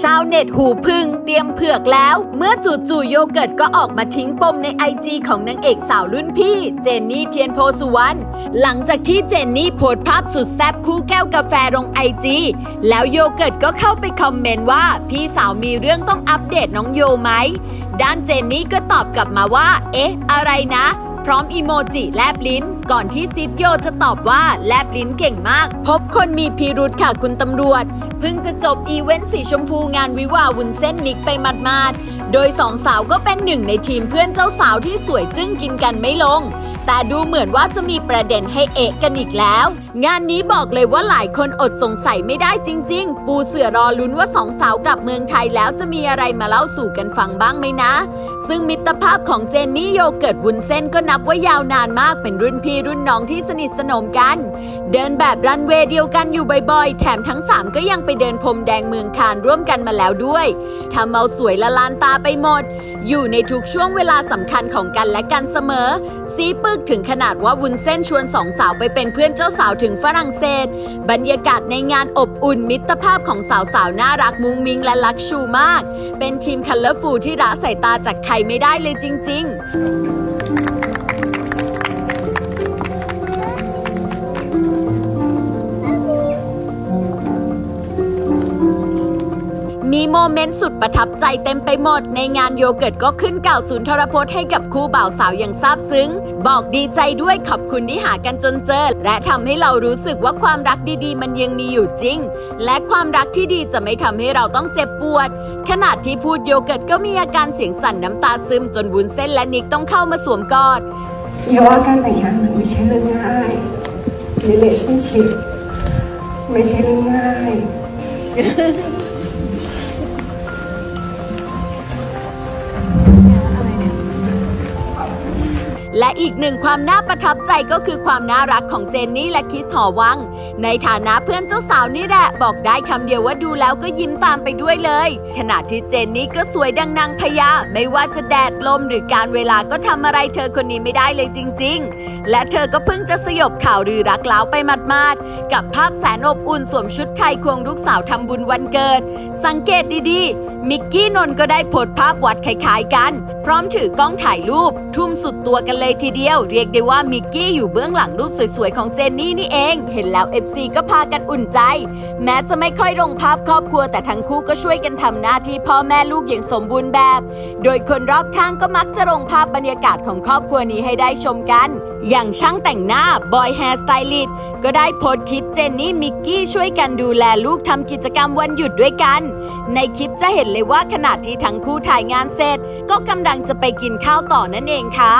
ชาวเน็ตหูพึ่งเตรียมเผือกแล้ว เมื่อจู่ๆโยเกิร์ตก็ออกมาทิ้งปมในไอจีของนางเอกสาวรุ่นพี่ เจนนี่เทียนโพสุวรรณหลังจากที่เจนนี่โพสภาพสุดแซ่บคู่แก้วกาแฟลงไอจีแล้วโยเกิร์ตก็เข้าไปคอมเมนต์ว่า พี่สาวมีเรื่องต้องอัปเดตน้องโยไหม ด้านเจนนี่ก็ตอบกลับมาว่า เอ๊ะ อะไรนะ พร้อมอีโมจิแลบลิ้น ก่อนที่ซิดโยจะตอบว่าแลบลิ้นเก่งมาก พบคนมีพิรุธค่ะคุณตำรวจ เพิ่งจะจบอีเวนต์สีชมพูงานวิวาวุ้นเส้นนิกไปมาดๆ โดยสองสาวก็เป็นหนึ่งในทีมเพื่อนเจ้าสาวที่สวยจึ้งกินกันไม่ลง แต่ดูเหมือนว่าจะมีประเด็นให้เอะกันอีกแล้ว งานนี้บอกเลยว่าหลายคนอดสงสัยไม่ได้จริง ๆ ปูเสือรอลุ้นว่าสองสาวกลับเมืองไทยแล้วจะมีอะไรมาเล่าสู่กันฟังบ้างไหมนะ ซึ่งมิตรภาพของเจนนี่โยเกิร์ตวุ้นเส้นก็นับว่ายาวนานมากเป็นรุ่นพี่รุ่นน้องที่สนิทสนมกัน เดินแบบรันเวย์เดียวกันอยู่บ่อยๆ แถมทั้ง 3 ก็ยังไปเดินพรมแดงเมืองคานร่วมกันมาแล้วด้วยทำเอาสวยละลานตาไปหมด อยู่ในทุกช่วงเวลาสำคัญของกันและกันเสมอ ซีปึกถึงขนาดว่าวุ้นเส้นชวนสองสาวไปเป็นเพื่อนเจ้าสาวถึงฝรั่งเศส บรรยากาศในงานอบอุ่นมิตรภาพของสาวสาวๆน่ารักมุ้งมิงและลักชูมาก เป็นทีมคัลเลอร์ฟูที่ละสายตาจากใครไม่ได้เลยจริง ๆ มีโมเมนต์สุดประทับใจเต็มไปหมด ในงานโยเกิร์ตก็ขึ้นกล่าวศูนย์ทรพจน์ให้กับคู่บ่าวสาวอย่างซาบซึ้ง บอกดีใจด้วยขอบคุณที่หากันจนเจอ และทำให้เรารู้สึกว่าความรักดีๆ มันยังมีอยู่จริง และความรักที่ดีจะไม่ทำให้เราต้องเจ็บปวด ขนาดที่พูดโยเกิร์ตก็มีอาการเสียงสั่นน้ำตาซึมจนวุ้นเส้นและนิกต้องเข้ามาสวมกอดอย่าว่าการแต่งงานมันไม่ใช่เรื่องง่าย relationship ไม่ใช่เรื่องง่าย และอีกหนึ่งความน่าประทับใจก็คือความน่ารักของเจนนี่และคิสหอวัง ในฐานะเพื่อนเจ้าสาวนี่แหละบอกได้คำเดียวว่าดูแล้วก็ยิ้มตามไปด้วยเลย ขณะที่เจนนี่ก็สวยดังนางพญาไม่ว่าจะแดดลมหรือการเวลาก็ทำอะไรเธอคนนี้ไม่ได้เลยจริง ๆ และเธอก็เพิ่งจะสยบข่าวลือรักเล้าวไปหมาดๆกับภาพแสนอบอุ่นสวมชุดไทยควงลูกสาวทำบุญวันเกิด สังเกตดีๆมิกกี้นนท์ก็ได้โพสต์ภาพวัดคล้ายๆกัน พร้อมถือกล้องถ่ายรูป ทุ่มสุดตัวกันเลยทีเดียว เรียกได้ว่ามิกกี้อยู่เบื้องหลังรูปสวยๆ ของเจนนี่นี่เอง เห็นแล้ว FC ก็พากันอุ่นใจ แม้จะไม่ค่อยลงภาพครอบครัวแต่ทั้งคู่ก็ช่วยกันทำหน้าที่พ่อแม่ลูกอย่างสมบูรณ์แบบ โดยคนรอบข้างก็มักจะลงภาพบรรยากาศของครอบครัวนี้ให้ได้ชมกันอย่างช่างแต่งหน้าบอยแฮร์สไตลิสต์ก็ได้โพสต์คลิปเจนนี่มิกกี้ช่วยกันดูแลลูกทำกิจกรรมวันหยุดด้วยกัน ในคลิปจะเห็นเลยว่าขณะที่ทั้งคู่ถ่ายงานเสร็จ ก็กำลังจะไปกินข้าวต่อนั่นเองค่ะ